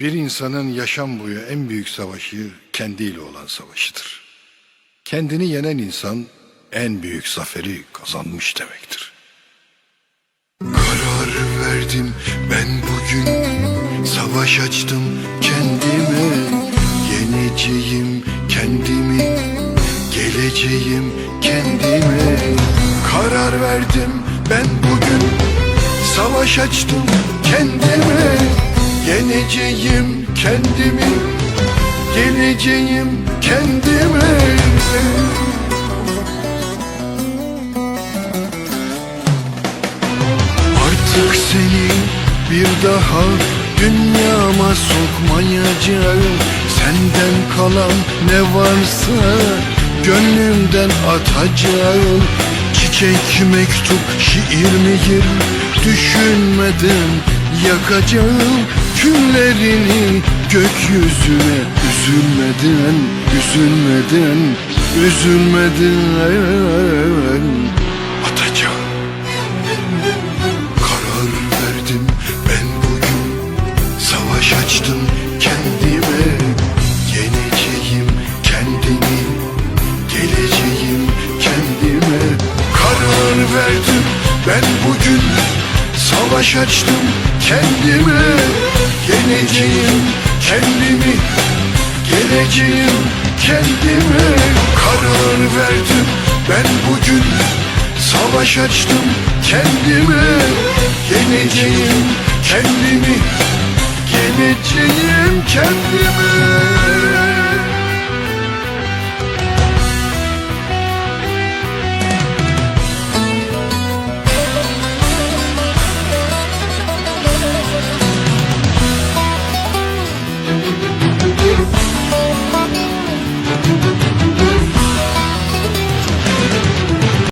Bir insanın yaşam boyu en büyük savaşı kendiyle olan savaşıdır. Kendini yenen insan en büyük zaferi kazanmış demektir. Karar verdim ben bugün. Savaş açtım kendime. Yeneceğim kendimi. Geleceğim kendime. Karar verdim ben bugün. Savaş açtım kendime Yeneceğim kendimi Geleceğim kendime Artık seni bir daha dünyama sokmayacağım. Senden kalan ne varsa gönlümden atacağım. Çiçek, mektup, şiir mihir düşünmeden yakacağım Küllerini gökyüzüne üzülmeden, üzülmeden, üzülmeden atacağım. Karar verdim ben bugün. Savaş açtım kendime. Yeneceğim kendimi. Geleceğim kendime. Karar verdim ben bugün Savaş açtım kendime. Yeneceğim kendimi Geleceğim kendime. Karar verdim ben bugün. Savaş açtım kendime. Yeneceğim kendimi Geleceğim kendime